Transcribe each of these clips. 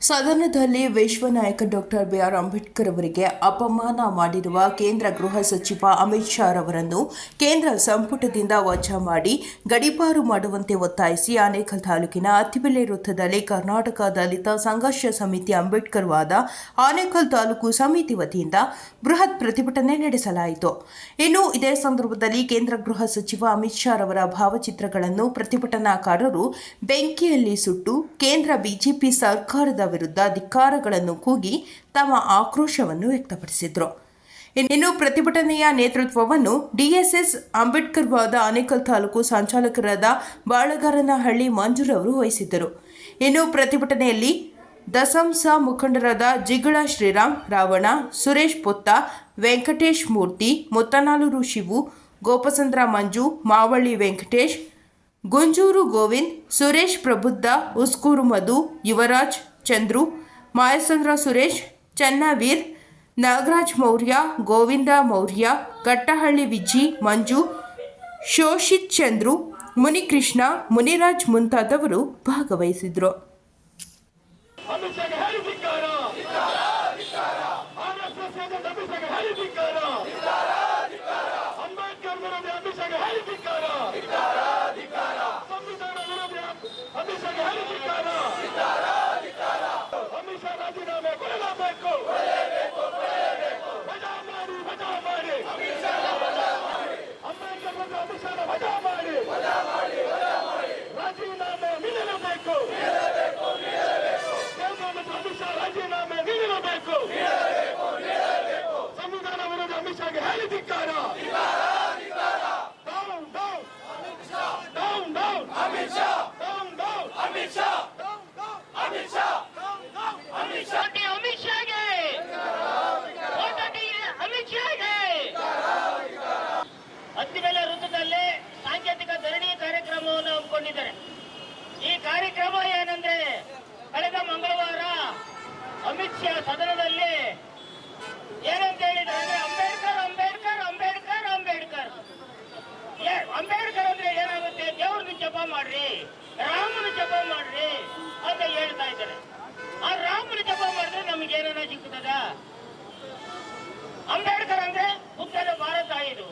ಸದನದಲ್ಲಿ ವಿಶ್ವ ನಾಯಕ ಡಾಕ್ಟರ್ ಬಿಆರ್ ಅಂಬೇಡ್ಕರ್ ಅವರಿಗೆ ಅಪಮಾನ ಮಾಡಿರುವ ಕೇಂದ್ರ ಗೃಹ ಸಚಿವ ಅಮಿತ್ ಶಾ ರವರನ್ನು ಕೇಂದ್ರ ಸಂಪುಟದಿಂದ ವಜಾ ಮಾಡಿ ಗಡಿಪಾರು ಮಾಡುವಂತೆ ಒತ್ತಾಯಿಸಿ ಆನೇಕಲ್ ತಾಲೂಕಿನ ಅತ್ತಿಬೆಲೆ ವೃತ್ತದಲ್ಲಿ ಕರ್ನಾಟಕ ದಲಿತ ಸಂಘರ್ಷ ಸಮಿತಿ ಅಂಬೇಡ್ಕರ್ ವಾದ ಆನೇಕಲ್ ತಾಲೂಕು ಸಮಿತಿ ವತಿಯಿಂದ ಬೃಹತ್ ಪ್ರತಿಭಟನೆ ನಡೆಸಲಾಯಿತು. ಇನ್ನು ಇದೇ ಸಂದರ್ಭದಲ್ಲಿ ಕೇಂದ್ರ ಗೃಹ ಸಚಿವ ಅಮಿತ್ ಶಾ ಅವರ ಭಾವಚಿತ್ರಗಳನ್ನು ಪ್ರತಿಭಟನಾಕಾರರು ಬೆಂಕಿಯಲ್ಲಿ ಸುಟ್ಟು ಕೇಂದ್ರ ಬಿಜೆಪಿ ಸರ್ಕಾರದ ವಿರುದ್ಧ ಧಿಕ್ಕಾರಗಳನ್ನು ಕೂಗಿ ತಮ್ಮ ಆಕ್ರೋಶವನ್ನು ವ್ಯಕ್ತಪಡಿಸಿದರು. ಇನ್ನು ಪ್ರತಿಭಟನೆಯ ನೇತೃತ್ವವನ್ನು ಡಿಎಸ್ಎಸ್ ಅಂಬೇಡ್ಕರ್ ವಾದ ಆನೇಕಲ್ ತಾಲೂಕು ಸಂಚಾಲಕರಾದ ಬಾಳಗಾರನಹಳ್ಳಿ ಮಂಜುರವರು ವಹಿಸಿದ್ದರು. ಇನ್ನು ಪ್ರತಿಭಟನೆಯಲ್ಲಿ ದಸಂಸ ಮುಖಂಡರಾದ ಜಿಗಳ ಶ್ರೀರಾಮ್ ರಾವಣ, ಸುರೇಶ್ ಪೊತ್ತ, ವೆಂಕಟೇಶ್ ಮೂರ್ತಿ, ಮುತ್ತನಾಲೂರು ಶಿವು, ಗೋಪಸಂದ್ರ ಮಂಜು, ಮಾವಳ್ಳಿ ವೆಂಕಟೇಶ್, ಗುಂಜೂರು ಗೋವಿಂದ್, ಸುರೇಶ್ ಪ್ರಬುದ್ಧ, ಉಸ್ಕೂರು ಮಧು, ಯುವರಾಜ್ ಚಂದ್ರು, ಮಾಯಸಂದ್ರ ಸುರೇಶ್, ಚನ್ನವೀರ್, ನಾಗರಾಜ್ ಮೌರ್ಯ, ಗೋವಿಂದ ಮೌರ್ಯ ಕಟ್ಟಹಳ್ಳಿ ವಿಜ್ಜಿ ಮಂಜು, ಶೋಷಿತ್ ಚಂದ್ರು, ಮುನಿಕೃಷ್ಣ, ಮುನಿರಾಜ್ ಮುಂತಾದವರು ಭಾಗವಹಿಸಿದ್ರು ಅಮಿತ್ ಶಾಗೆ ಹೇಳಿ ಧಿಕ್ಕಾರ ಆರ್ಎಸ್ಎಸ್ ಏಜೆಂಟ್ ಅಮಿತ್ ಶಾಗೆ ಹೇಳಿ ಧಿಕ್ಕಾರ ಅಂಬೇಡ್ಕರ್ ವಿರೋಧಿ ಅಮಿತ್ ಶಾಗೆ ಹೇಳಿ ಧಿಕ್ಕಾರ ಸಂವಿಧಾನ ವಿರೋಧಿ ಅಮಿತ್ ಶಾಗೆ ಹೇಳಿ ಧಿಕ್ಕಾರ ಅಮಿತ್ ಶಾ ರಾಜೀನಾಮೆ ಕೊಡಲೇಬೇಕು ವಜಾ ಮಾಡಿ ವಜಾ ಮಾಡಿ ಅಂಬೇಡ್ಕರ್ ವಿರುದ್ಧ ಅಮಿತ್ ಶಾನ ವಜಾ ಮಾಡಿ ರಾಜೀನಾಮೆ ನೀಡಲೇಬೇಕು ಕೇಂದ್ರ ಮಂತ್ರಿ ಅಮಿತ್ ಶಾ ರಾಜೀನಾಮೆ ನೀಡಲೇಬೇಕು ಸಂವಿಧಾನ ವಿರೋಧಿ ಅಮಿತ್ ಶಾಗೆ ಹೇಳಿ ಧಿಕ್ಕಾರ. Down down down down Amit Shah. Down down Amit Shah. Amit Shah. Amit Shah. ಕೋಟಿ ಅಮಿತ್ ಶಾಗೆ. ಕೋಟಿ ಅಮಿತ್ ಶಾಗೆ. ಹತ್ತಿಬೆಲೆ ವೃತ್ತದಲ್ಲಿ ಸಾಂಕೇತಿಕ ಧರಣಿ ಕಾರ್ಯಕ್ರಮವನ್ನು ಹಮ್ಮಿಕೊಂಡಿದ್ದಾರೆ. ಈ ಕಾರ್ಯಕ್ರಮ ಏನಂದ್ರೆ ಕಳೆದ ಮಂಗಳವಾರ ಅಮಿತ್ ಶಾ ಸದನದಲ್ಲಿ ಜಪ ಮಾಡ್ರಿ, ರಾಮನ ಜಪ ಮಾಡ್ರಿ ಅಂತ ಹೇಳ್ತಾ ಇದ್ದಾರೆ. ಆ ರಾಮನ ಜಪ ಮಾಡಿದ್ರೆ ನಮ್ಗೆ ಏನಾರ ಸಿಗ್ತದ? ಅಂಬೇಡ್ಕರ್ ಅಂದ್ರೆ ಬುದ್ಧನ ಭಾರತ ಇದು.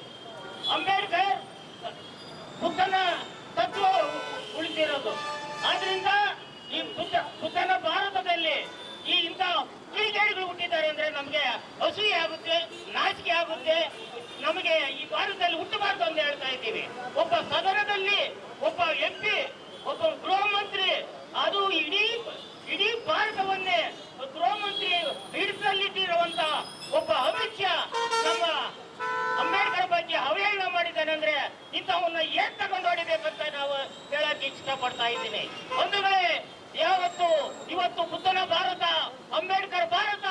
ಅಂಬೇಡ್ಕರ್ ಬುದ್ಧನ ತತ್ವ ಉಳಿದಿರೋದು ಆದ್ರಿಂದ ಈ ಬುದ್ಧ ಬುದ್ಧನ ಭಾರತದಲ್ಲಿ ಈ ಇಂಥ ಕಿಡಿಗೇಡಿಗಳು ಹುಟ್ಟಿದ್ದಾರೆ ಅಂದ್ರೆ ನಮ್ಗೆ ಹಸಿ ಆಗುತ್ತೆ, ನಾಚಿಕೆ ಆಗುತ್ತೆ ನಮಗೆ ಈ ಭಾರತದಲ್ಲಿ ಹುಟ್ಟಬಾರದು ಅಂತ ಹೇಳ್ತಾ ಇದ್ದೀವಿ. ಒಬ್ಬ ಸದನದಲ್ಲಿ ಒಬ್ಬ ಎಂ ಒಬ್ಬ ಗೃಹ ಮಂತ್ರಿ, ಅದು ಇಡೀ ಇಡೀ ಭಾರತವನ್ನೇ ಗೃಹ ಮಂತ್ರಿ ಹಿಡಿತಲ್ಲಿಟ್ಟಿರುವಂತ ಒಬ್ಬ ಅಮಿತ್ ಶಾ ನಮ್ಮ ಅಂಬೇಡ್ಕರ್ ಬಗ್ಗೆ ಅವಹೇಳನ ಮಾಡಿದ್ದಾನೆ ಅಂದ್ರೆ ಇಂಥವನ್ನ ಏನ್ ತಗೊಂಡು ಹೊಡಿಬೇಕಂತ ನಾವು ಹೇಳಕ್ ಇಷ್ಟಪಡ್ತಾ ಇದ್ದೀನಿ. ಒಂದು ವೇಳೆ ಯಾವತ್ತು ಇವತ್ತು ಬುದ್ಧನ ಭಾರತ, ಅಂಬೇಡ್ಕರ್ ಭಾರತ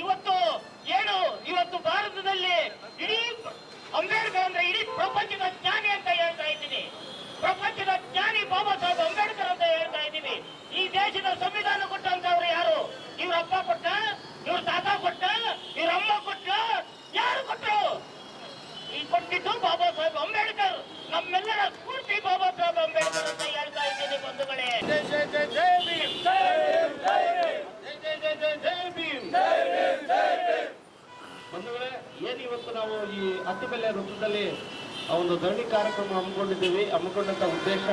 ಇವತ್ತು ಏನು? ಇವತ್ತು ಭಾರತದಲ್ಲಿ ಇಡೀ ಅಂಬೇಡ್ಕರ್ ಅಂದ್ರೆ ಇಡೀ ಪ್ರಪಂಚದ ಜ್ಞಾನಿ ಅಂತ ಹೇಳ್ತಾ ಇದ್ದೀನಿ. ಪ್ರಪಂಚದ ಜ್ಞಾನಿ ಬಾಬಾ ಸಾಹೇಬ್ ಅಂಬೇಡ್ಕರ್ ಅಂತ ಹೇಳ್ತಾ ಇದ್ದೀವಿ. ಈ ದೇಶದ ಸಂವಿಧಾನ ಕೊಟ್ಟಂತವ್ರು ಯಾರು? ಇವ್ರ ಅಪ್ಪ ಕೊಟ್ಟ, ಇವ್ರ ತಾತ ಕೊಟ್ಟ, ಇವ್ರ ಅಮ್ಮ ಕೊಟ್ಟ, ಯಾರು ಕೊಟ್ಟರು ಈ ಕೊಟ್ಟಿದ್ದು ಬಾಬಾ ಸಾಹೇಬ್ ಅಂಬೇಡ್ಕರ್. ನಮ್ಮೆಲ್ಲರ ನಾವು ಈ ಅತ್ತಿಬೆಲೆ ವೃತ್ತದಲ್ಲಿ ಒಂದು ಧರಣಿ ಕಾರ್ಯಕ್ರಮ ಹಮ್ಮಿಕೊಂಡಿದ್ದೀವಿ. ಹಮ್ಮಿಕೊಂಡಂತ ಉದ್ದೇಶ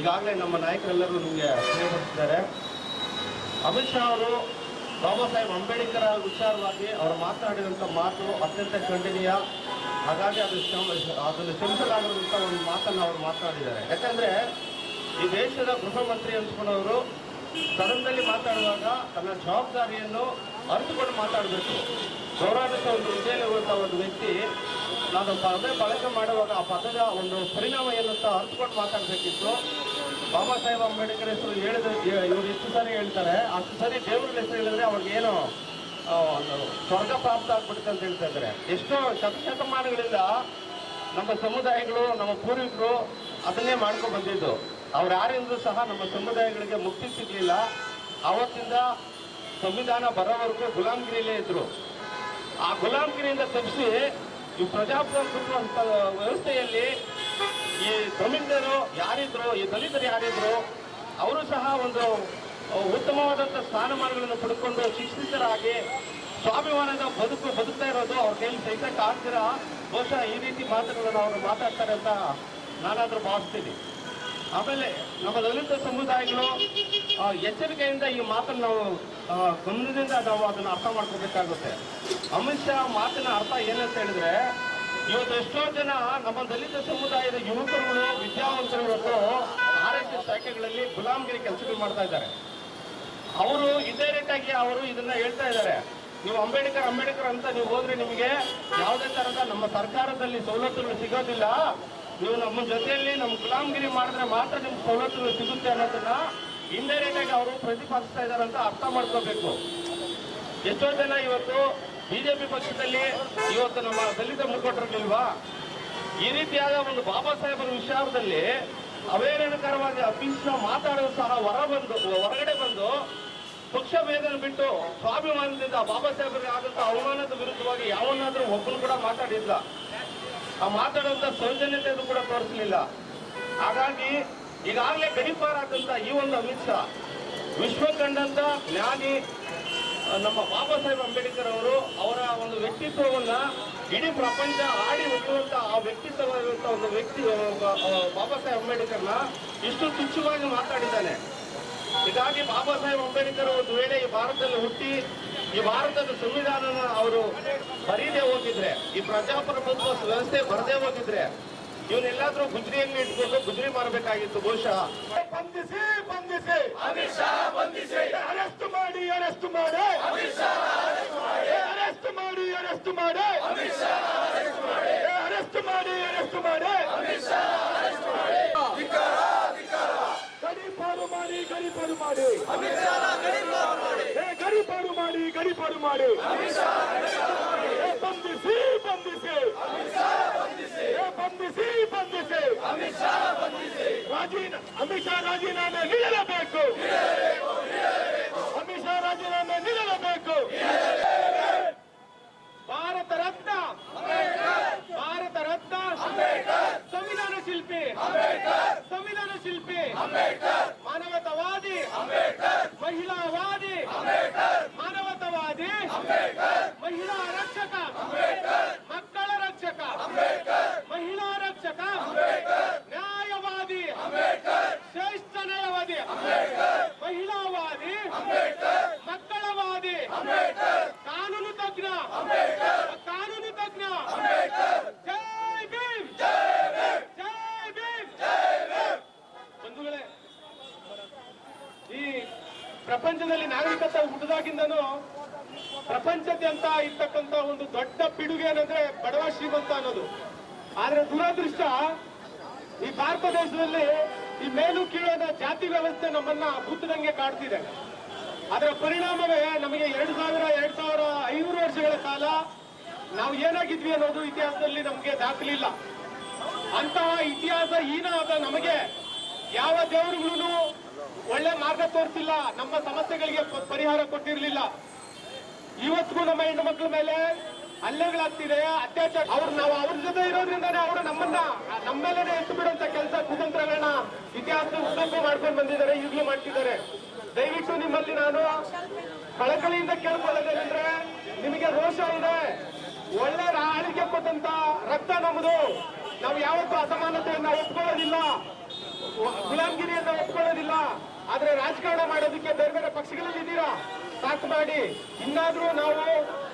ಈಗಾಗಲೇ ನಮ್ಮ ನಾಯಕರೆಲ್ಲರೂ ನಿಮಗೆ ತಿಳಿಯಪಡಿಸಿದ್ದಾರೆ ಅಮಿತ್ ಶಾ ಅವರು ಬಾಬಾ ಸಾಹೇಬ್ ಅಂಬೇಡ್ಕರ್ ವಿಚಾರವಾಗಿ ಅವರು ಮಾತನಾಡಿದಂತ ಮಾತು ಅತ್ಯಂತ ಖಂಡನೀಯ. ಹಾಗಾಗಿ ಅದು ಅದನ್ನು ಶ್ರಮಿಸಲಾಗಿರುವಂಥ ಒಂದು ಮಾತನ್ನು ಅವರು ಮಾತನಾಡಿದ್ದಾರೆ. ಯಾಕಂದ್ರೆ ಈ ದೇಶದ ಗೃಹ ಮಂತ್ರಿ ಅನ್ಸ್ಕೊಂಡವರು ಸದನದಲ್ಲಿ ಮಾತಾಡುವಾಗ ತನ್ನ ಜವಾಬ್ದಾರಿಯನ್ನು ಅರಿತುಕೊಂಡು ಮಾತಾಡಬೇಕು. ಗೌರವಾನ್ವಿತ ಒಂದು ಹುದ್ದೆಯಲ್ಲಿರುವಂಥ ಒಂದು ವ್ಯಕ್ತಿ, ನಾನು ಪದ ಬಳಕೆ ಮಾಡುವಾಗ ಆ ಪದದ ಒಂದು ಪರಿಣಾಮ ಏನಂತ ಅರ್ಥಕೊಂಡು ಮಾತಾಡಬೇಕಿತ್ತು. ಬಾಬಾ ಸಾಹೇಬ್ ಅಂಬೇಡ್ಕರ್ ಹೆಸರು ಹೇಳಿದ ಇವರು ಎಷ್ಟು ಸಾರಿ ಹೇಳ್ತಾರೆ, ಅಷ್ಟು ಸರಿ ದೇವರ ಹೆಸರು ಹೇಳಿದ್ರೆ ಅವ್ರಿಗೇನು ಸ್ವರ್ಗ ಪ್ರಾಪ್ತ ಆಗ್ಬಿಡುತ್ತೆ ಅಂತ ಹೇಳ್ತಾ ಇದ್ದಾರೆ. ಎಷ್ಟೋ ಶತಶತಮಾನಗಳಿಂದ ನಮ್ಮ ಸಮುದಾಯಗಳು, ನಮ್ಮ ಪೂರ್ವಿಕರು ಅದನ್ನೇ ಮಾಡ್ಕೊಂಡು ಬಂದಿದ್ದು. ಅವ್ರು ಯಾರಿಂದಲೂ ಸಹ ನಮ್ಮ ಸಮುದಾಯಗಳಿಗೆ ಮುಕ್ತಿ ಸಿಗ್ಲಿಲ್ಲ. ಆವತ್ತಿಂದ ಸಂವಿಧಾನ ಬರೋವರೆಗೂ ಗುಲಾಮಗಿರಿಯಲ್ಲೇ ಇದ್ರು. ಆ ಗುಲಾಮಗಿರಿಯಿಂದ ತಪ್ಪಿಸಿ ಈ ಪ್ರಜಾಪ್ರಭುತ್ವ ವ್ಯವಸ್ಥೆಯಲ್ಲಿ ಈ ಜಮೀನರು ಯಾರಿದ್ರು, ಈ ದಲಿತರು ಯಾರಿದ್ರು, ಅವರು ಸಹ ಒಂದು ಉತ್ತಮವಾದಂಥ ಸ್ಥಾನಮಾನಗಳನ್ನು ಪಡ್ಕೊಂಡು ಶಿಕ್ಷಿತರಾಗಿ ಸ್ವಾಭಿಮಾನದ ಬದುಕು ಬದುಕ್ತಾ ಇರೋದು ಅವ್ರ ಕೈಲಿ ಸಹಿಸಕ್ಕೆ ಆಗ್ತೀರಾ ಬಹುಶಃ ಈ ರೀತಿ ಮಾತುಗಳನ್ನು ಅವರು ಮಾತಾಡ್ತಾರೆ ಅಂತ ನಾನಾದರೂ ಭಾವಿಸ್ತೀನಿ. ಆಮೇಲೆ ನಮ್ಮ ದಲಿತ ಸಮುದಾಯಗಳು ಎಚ್ಚರಿಕೆಯಿಂದ ಈ ಮಾತನ್ನು ನಾವು ಗಮನದಿಂದ ನಾವು ಅದನ್ನು ಅರ್ಥ ಮಾಡ್ಕೋಬೇಕಾಗುತ್ತೆ. ಅಮಿತ್ ಶಾ ಮಾತಿನ ಅರ್ಥ ಏನಂತ ಹೇಳಿದ್ರೆ, ಇವತ್ತು ಎಷ್ಟೋ ಜನ ನಮ್ಮ ದಲಿತ ಸಮುದಾಯದ ಯುವಕರುಗಳು ವಿದ್ಯಾವಂತರು ಆರ್ ಎಸ್ ಎಸ್ ಶಾಖೆಗಳಲ್ಲಿ ಗುಲಾಮಗಿರಿ ಕೆಲಸಗಳು ಮಾಡ್ತಾ ಇದ್ದಾರೆ. ಅವರು ಇಂಡೈರೆಕ್ಟ್ ಆಗಿ ಅವರು ಇದನ್ನ ಹೇಳ್ತಾ ಇದ್ದಾರೆ. ನೀವು ಅಂಬೇಡ್ಕರ್ ಅಂಬೇಡ್ಕರ್ ಅಂತ ನೀವು ಹೋದ್ರೆ ನಿಮಗೆ ಯಾವುದೇ ತರಹದ ನಮ್ಮ ಸರ್ಕಾರದಲ್ಲಿ ಸವಲತ್ತುಗಳು ಸಿಗೋದಿಲ್ಲ. ನೀವು ನಮ್ಮ ಜೊತೆಯಲ್ಲಿ ನಮ್ಮ ಗುಲಾಮಗಿರಿ ಮಾಡಿದ್ರೆ ಮಾತ್ರ ನಿಮ್ಗೆ ಸವಲತ್ತುಗಳು ಸಿಗುತ್ತೆ ಅನ್ನೋದನ್ನ ಇಂಡೈರೆಕ್ಟ್ ಆಗಿ ಅವರು ಪ್ರತಿಪಾದಿಸ್ತಾ ಇದ್ದಾರೆ ಅಂತ ಅರ್ಥ ಮಾಡ್ಕೋಬೇಕು. ಎಷ್ಟೋ ಜನ ಇವತ್ತು ಬಿಜೆಪಿ ಪಕ್ಷದಲ್ಲಿ ಇವತ್ತು ನಮ್ಮ ದಲಿತ ಮುಖಂಡರಿಲ್ವಾ ಈ ರೀತಿಯಾದ ಒಂದು ಬಾಬಾ ಸಾಹೇಬರ ವಿಚಾರದಲ್ಲಿ ಅವೇರಣಕರವಾಗಿ ಅಮಿತ್ ಮಾತಾಡೋದು ಸಹ ಹೊರ ಬಂದು, ಹೊರಗಡೆ ಬಂದು ಪಕ್ಷ ಭೇದನ ಬಿಟ್ಟು ಸ್ವಾಭಿಮಾನದಿಂದ ಬಾಬಾ ಸಾಹೇಬರಿಗೆ ಆದಂತಹ ಅವಮಾನದ ವಿರುದ್ಧವಾಗಿ ಯಾವನ್ನಾದ್ರೂ ಒಬ್ಬನು ಕೂಡ ಮಾತಾಡಿಲ್ಲ ಆ ಮಾತಾಡುವಂತ ಸೌಜನ್ಯತೆಯನ್ನು ಕೂಡ ತೋರಿಸಲಿಲ್ಲ. ಹಾಗಾಗಿ ಈಗಾಗಲೇ ಗಡಿಪಾರಾದಂತ ಈ ಒಂದು ಅಮಿತ್ ಶಾ ವಿಶ್ವ ಕಂಡಂತ ಜ್ಞಾನಿ ನಮ್ಮ ಬಾಬಾ ಸಾಹೇಬ್ ಅಂಬೇಡ್ಕರ್ ಅವರು ಅವರ ಒಂದು ವ್ಯಕ್ತಿತ್ವವನ್ನ ಇಡೀ ಪ್ರಪಂಚ ಆಡಿ ಹೊಡೆಯುವಂತ ಆ ವ್ಯಕ್ತಿತ್ವವಾಗಿರುವಂತ ಒಂದು ವ್ಯಕ್ತಿ ಬಾಬಾ ಸಾಹೇಬ್ ಅಂಬೇಡ್ಕರ್ನ ಇಷ್ಟು ತುಚ್ಛವಾಗಿ ಮಾತಾಡಿದ್ದಾನೆ. ಹೀಗಾಗಿ ಬಾಬಾ ಸಾಹೇಬ್ ಅಂಬೇಡ್ಕರ್ ಒಂದು ವೇಳೆ ಈ ಭಾರತದಲ್ಲಿ ಹುಟ್ಟಿ ಈ ಭಾರತದ ಸಂವಿಧಾನನ ಅವರು ಬರೀದೇ ಹೋಗಿದ್ರೆ ಈ ಪ್ರಜಾಪ್ರಭುತ್ವ ವ್ಯವಸ್ಥೆ ಬರದೇ ಹೋಗಿದ್ರೆ ಇವನ್ನೆಲ್ಲಾದ್ರೂ ಗುಜರಿಯಲ್ಲಿ ಇಟ್ಕೊಂಡು ಗುಜರಿ ಮಾಡಬೇಕಾಗಿತ್ತು ಬಹುಶಃ. ಬಂಧಿಸಿ ಬಂಧಿಸಿ. ಅಮಿತ್ ಶಾ ಬಂಧಿಸಿ. ಅರೆಸ್ಟ್ ಮಾಡಿ ಅರೆಸ್ಟ್ ಮಾಡಿ. ಅಮಿತ್ ಶಾ ಅರೆಸ್ಟ್ ಮಾಡಿ. ಅರೆಸ್ಟ್ ಮಾಡಿ ಅಮಿತ್ ಶಾ ಅರೆಸ್ಟ್ ಮಾಡಿ. ಅರೆಸ್ಟ್ ಮಾಡಿ ಗಡಿಪಾರು ಮಾಡಿ. ಅಮಿತ್ ಶಾ ಗಡಿಪಾರು ಮಾಡಿ ಗಡಿಪಾರು ಮಾಡಿ ಅಮಿತ್ ಶಾ ಬಂಧಿಸಿ ಬಂಧಿಸಿ ಏ, ಬಂಧಿಸಿ ಬಂಧಿಸಿ ರಾಜೀನ ಅಮಿತ್ ಶಾ ರಾಜೀನಾಮೆ ನೀಡಲೇಬೇಕು ಅಮಿತ್ ಶಾ ರಾಜೀನಾಮೆ ನೀಡಲೇಬೇಕು ಭಾರತ ರತ್ನ ಭಾರತ ರತ್ನ ಸಂವಿಧಾನ ಶಿಲ್ಪಿ ಸಂವಿಧಾನ ಶಿಲ್ಪಿ ಮಾನವತಾವಾದಿ ಮಹಿಳಾವಾದಿ ಮಾನವತಾವಾದಿ ಮಹಿಳಾ ರಕ್ಷಕ ಮಕ್ಕಳ ರಕ್ಷಕ ಮಹಿಳಾ ರಕ್ಷಕ ನ್ಯಾಯವಾದಿ ಶ್ರೇಷ್ಠ ನ್ಯಾಯವಾದಿ ಮಹಿಳಾವಾದಿ ಮಕ್ಕಳವಾದಿ ಕಾನೂನು ತಜ್ಞ ಕಾನೂನು ತಜ್ಞ ಜೈ ಭೀಮ್ ಜೈ ಭೀಮ್ ಬಂಧುಗಳೇ ಈ ಪ್ರಪಂಚದಲ್ಲಿ ನಾಗರಿಕತೆ ಹುಟ್ಟಿದಾಗಿಂದನೂ ಪ್ರಪಂಚದಾದ್ಯಂತ ಇರ್ತಕ್ಕಂತ ಒಂದು ದೊಡ್ಡ ಪಿಡುಗೆ ಏನಂದ್ರೆ ಬಡವ ಶ್ರೀಮಂತ ಅನ್ನೋದು ಆದ್ರೆ ದುರದೃಷ್ಟ. ಈ ಭಾರತ ದೇಶದಲ್ಲಿ ಈ ಮೇಲು ಕೀಳದ ಜಾತಿ ವ್ಯವಸ್ಥೆ ನಮ್ಮನ್ನ ಬುತ್ತದಂಗೆ ಕಾಡ್ತಿದೆ. ಅದರ ಪರಿಣಾಮವೇ ನಮಗೆ ಎರಡು ಸಾವಿರ, ಎರಡ್ ಸಾವಿರ ಐನೂರು ವರ್ಷಗಳ ಕಾಲ ನಾವು ಏನಾಗಿದ್ವಿ ಅನ್ನೋದು ಇತಿಹಾಸದಲ್ಲಿ ನಮಗೆ ದಾಖಲಿಲ್ಲ ಅಂತಹ ಇತಿಹಾಸ ಹೀನ ಆದ ನಮಗೆ ಯಾವ ದೇವರುಗಳು ಒಳ್ಳೆ ಮಾರ್ಗ ತೋರಿಸಿಲ್ಲ, ನಮ್ಮ ಸಮಸ್ಯೆಗಳಿಗೆ ಪರಿಹಾರ ಕೊಟ್ಟಿರಲಿಲ್ಲ. ಇವತ್ತಿಗೂ ನಮ್ಮ ಹೆಣ್ಣು ಮಕ್ಕಳ ಮೇಲೆ ಹಲ್ಲೆಗಳಾಗ್ತಿದೆ ಅತ್ಯಾಚಾರ ಅವ್ರು ನಾವು ಅವ್ರ ಜೊತೆ ಇರೋದ್ರಿಂದಾನೆ ಅವರು ನಮ್ಮನ್ನ ನಮ್ಮ ಮೇಲೆನೆ ಎತ್ತು ಬಿಡುವಂತ ಕೆಲಸ, ಕುತಂತ್ರಗಳನ್ನ ಇತಿಹಾಸದ ಉದ್ದಕ್ಕೂ ಮಾಡ್ಕೊಂಡು ಬಂದಿದ್ದಾರೆ, ಈಗಲೂ ಮಾಡ್ತಿದ್ದಾರೆ. ದಯವಿಟ್ಟು ನಿಮ್ಮಲ್ಲಿ ನಾನು ಕಳಕಳಿಯಿಂದ ಕೇಳ್ಕೊಳ್ಳೋದೇನೆಂದ್ರೆ ನಿಮಗೆ ರೋಷ ಇದೆ. ಒಳ್ಳೆ ಆಳಿಕೆ ಕೊಟ್ಟಂತ ರಕ್ತ ನಮ್ಮದು ನಾವು ಯಾವತ್ತೂ ಅಸಮಾನತೆಯನ್ನ ಒಪ್ಕೊಳ್ಳೋದಿಲ್ಲ. ಗುಲಾಮ್ಗಿರಿಯನ್ನ ಒಪ್ಕೊಳ್ಳೋದಿಲ್ಲ. ಆದ್ರೆ ರಾಜಕಾರಣ ಮಾಡೋದಕ್ಕೆ ಬೇರೆ ಬೇರೆ ಪಕ್ಷಗಳಲ್ಲಿ ಇದ್ದೀರಾ? ಮಾಡಿ. ಇನ್ನಾದ್ರೂ ನಾವು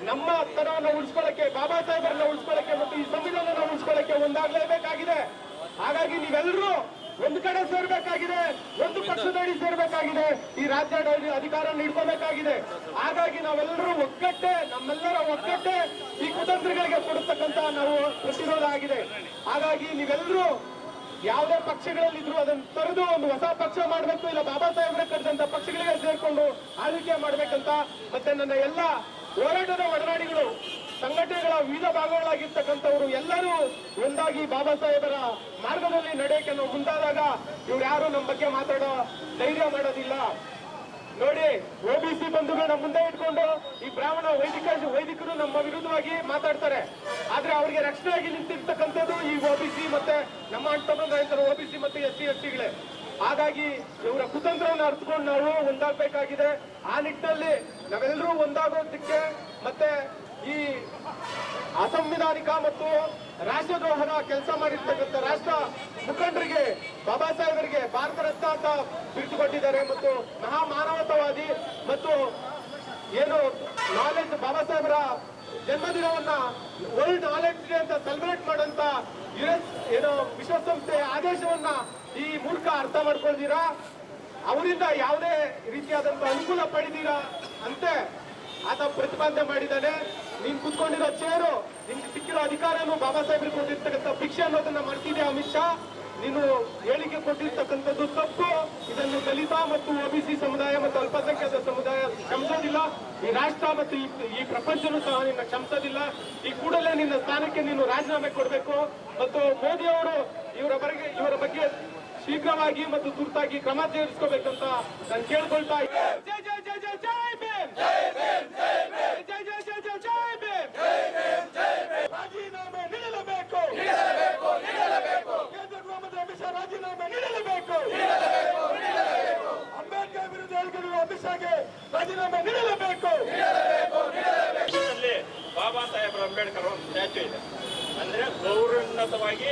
ನಮ್ಮ ತನವನ್ನು ಉಳಿಸ್ಕೊಳ್ಳಕ್ಕೆ, ಬಾಬಾ ಸಾಹೇಬರನ್ನ ಉಳಿಸ್ಕೊಳ್ಳಕ್ಕೆ ಮತ್ತು ಈ ಸಂವಿಧಾನ ಉಳಿಸ್ಕೊಳ್ಳಕ್ಕೆ ಒಂದಾಗಲೇಬೇಕಾಗಿದೆ. ಹಾಗಾಗಿ ನೀವೆಲ್ಲರೂ ಒಂದು ಕಡೆ ಸೇರ್ಬೇಕಾಗಿದೆ, ಒಂದು ಪಕ್ಷದಡಿ ಸೇರ್ಬೇಕಾಗಿದೆ, ಈ ರಾಜ್ಯ ಅಧಿಕಾರ ನೀಡ್ಕೋಬೇಕಾಗಿದೆ. ಹಾಗಾಗಿ ನಾವೆಲ್ಲರೂ ಒಗ್ಗಟ್ಟೆ, ನಮ್ಮೆಲ್ಲರ ಒಗ್ಗಟ್ಟೆ ಈ ಕುತಂತ್ರಗಳಿಗೆ ಕೊಡತಕ್ಕಂತ ನಾವು ಪ್ರತಿರೋಧ ಆಗಿದೆ. ಹಾಗಾಗಿ ನೀವೆಲ್ಲರೂ ಯಾವುದೇ ಪಕ್ಷಗಳಲ್ಲಿದ್ರು ಅದನ್ನು ತೊರೆದು ಒಂದು ಹೊಸ ಪಕ್ಷ ಮಾಡಬೇಕು. ಇಲ್ಲ, ಬಾಬಾ ಸಾಹೇಬ್ರ ಕರೆದಂತ ಪಕ್ಷಗಳಿಗೆ ಸೇರ್ಕೊಂಡು ಆಳ್ವಿಕೆ ಮಾಡ್ಬೇಕಂತ, ಮತ್ತೆ ನನ್ನ ಎಲ್ಲ ಹೋರಾಟದ ಒಡನಾಡಿಗಳು, ಸಂಘಟನೆಗಳ ವಿವಿಧ ಭಾಗಗಳಾಗಿರ್ತಕ್ಕಂಥವ್ರು ಎಲ್ಲರೂ ಒಂದಾಗಿ ಬಾಬಾ ಸಾಹೇಬರ ಮಾರ್ಗದಲ್ಲಿ ನಡೆಯಕ್ಕೆ ಮುಂದಾದಾಗ ಇವ್ರು ಯಾರು ನಮ್ಮ ಬಗ್ಗೆ ಮಾತಾಡೋ ಧೈರ್ಯ ಮಾಡೋದಿಲ್ಲ. ನೋಡಿ ಓಬಿಸಿ ಬಂಧುಗಳು ನಮ್ಮ ಮುಂದೆ ಇಟ್ಕೊಂಡು ಈ ಬ್ರಾಹ್ಮಣ ವೈದಿಕ ವೈದಿಕರು ನಮ್ಮ ವಿರುದ್ಧವಾಗಿ ಮಾತಾಡ್ತಾರೆ. ಆದ್ರೆ ಅವರಿಗೆ ರಕ್ಷಣೆಯಾಗಿ ನಿಂತಿರ್ತಕ್ಕಂಥದ್ದು ಈ ಸಿ ಮತ್ತೆ ನಮ್ಮ ಅಣ್ಣ ರೈತರು ಸಿ ಮತ್ತೆ ಎಸ್ ಸಿ, ಎಸ್ ಸಿಗಳೇ ಹಾಗಾಗಿ ಇವರ ಕುತಂತ್ರವನ್ನು ಅರ್ಥಕೊಂಡು ನಾವು ಒಂದಾಗಬೇಕಾಗಿದೆ. ಆ ನಿಟ್ಟಿನಲ್ಲಿ ನಾವೆಲ್ಲರೂ ಒಂದಾಗೋದಕ್ಕೆ ಮತ್ತೆ ಈ ಅಸಂವಿಧಾನಿಕ ಮತ್ತು ರಾಷ್ಟ್ರದ್ರೋಹದ ಕೆಲಸ ಮಾಡಿರ್ತಕ್ಕಂಥ ರಾಷ್ಟ್ರ ಮುಖಂಡರಿಗೆ, ಬಾಬಾ ಸಾಹೇಬರಿಗೆ ಭಾರತ ರತ್ನ ಅಂತ ಬಿರುದು ಕೊಟ್ಟಿದ್ದಾರೆ ಮತ್ತು ಮಹಾ ಮಾನವತಾವಾದಿ ಮತ್ತು ಏನು ನಾಲೆಜ್ ಬಾಬಾ ಸಾಹೇಬರ ಜನ್ಮದಿನವನ್ನ ವರ್ಲ್ಡ್ ನಾಲೆಜ್ ಡೇ ಅಂತ ಸೆಲೆಬ್ರೇಟ್ ಮಾಡಂತ ಯುಎಸ್ ಏನು ವಿಶ್ವಸಂಸ್ಥೆ ಆದೇಶವನ್ನ ಈ ಮೂಲಕ ಅರ್ಥ ಮಾಡ್ಕೊಳ್ತೀರಾ ಅವರಿಂದ ಯಾವುದೇ ರೀತಿಯಾದಂತ ಅನುಕೂಲ ಪಡೆದೀರಾ? ಅಂತೆ ಆತ ಪ್ರತಿಪಾದನೆ ಮಾಡಿದ್ದಾನೆ. ನೀನ್ ಕುತ್ಕೊಂಡಿರೋ ಚೇರು ನಿನ್ಗೆ ಸಿಕ್ಕಿರೋ ಅಧಿಕಾರನು ಬಾಬಾ ಸಾಹೇಬ್ರಿಗೆ ಕೊಟ್ಟಿರ್ತಕ್ಕಂಥ ಭಿಕ್ಷೆ ಅನ್ನೋದನ್ನ ಮಾಡ್ತಿದ್ದೆ ಅಮಿತ್ ಶಾ? ನೀನು ಹೇಳಿಕೆ ಕೊಟ್ಟಿರ್ತಕ್ಕಂಥದ್ದು ತಪ್ಪು. ಇದನ್ನು ದಲಿತ ಮತ್ತು ಒಬಿಸಿ ಸಮುದಾಯ ಮತ್ತು ಅಲ್ಪಸಂಖ್ಯಾತ ಸಮುದಾಯ ಕ್ಷಮಿಸೋದಿಲ್ಲ. ಈ ರಾಷ್ಟ್ರ ಮತ್ತು ಈ ಪ್ರಪಂಚನು ಸಹ ನಿನ್ನ ಕ್ಷಮಿಸೋದಿಲ್ಲ. ಈ ಕೂಡಲೇ ನಿನ್ನ ಸ್ಥಾನಕ್ಕೆ ನೀನು ರಾಜೀನಾಮೆ ಕೊಡಬೇಕು. ಮತ್ತು ಮೋದಿ ಅವರು ಇವರ ಬಗ್ಗೆ ಇವರ ಬಗ್ಗೆ ಶೀಘ್ರವಾಗಿ ಮತ್ತು ತುರ್ತಾಗಿ ಕ್ರಮ ಸೇರಿಸ್ಕೋಬೇಕಂತ ನಾನು ಕೇಳ್ಕೊಳ್ತಾ ಇದ್ದೀನಿ. ಜೈ ಜೈ ಜೈ ಜೈ ಜೈ ಭೀಮ್ ಜೈ ಜೈ ಜೈ ಜೈ ಜೈ ಭೀಮ್ ರಾಜೀನಾಮೆ ನೀಡಲೇಬೇಕು ಕೇಂದ್ರ ಗೃಹ ಮಂತ್ರಿ ಅಮಿತ್ ಶಾ ರಾಜೀನಾಮೆ ನೀಡಲೇಬೇಕು ಅಂಬೇಡ್ಕರ್ ವಿರುದ್ಧ ಹೇಳಿಕೆಗಳು ಅಮಿತ್ ಶಾಗೆ ರಾಜೀನಾಮೆ ನೀಡಲೇಬೇಕು. ಬಾಬಾ ಸಾಹೇಬ್ ಅಂಬೇಡ್ಕರ್ ಒಂದು ಸ್ಟ್ಯಾಚ್ಯೂ ಇದೆ. ಅಂದ್ರೆ ಗೌರವೋನ್ನತವಾಗಿ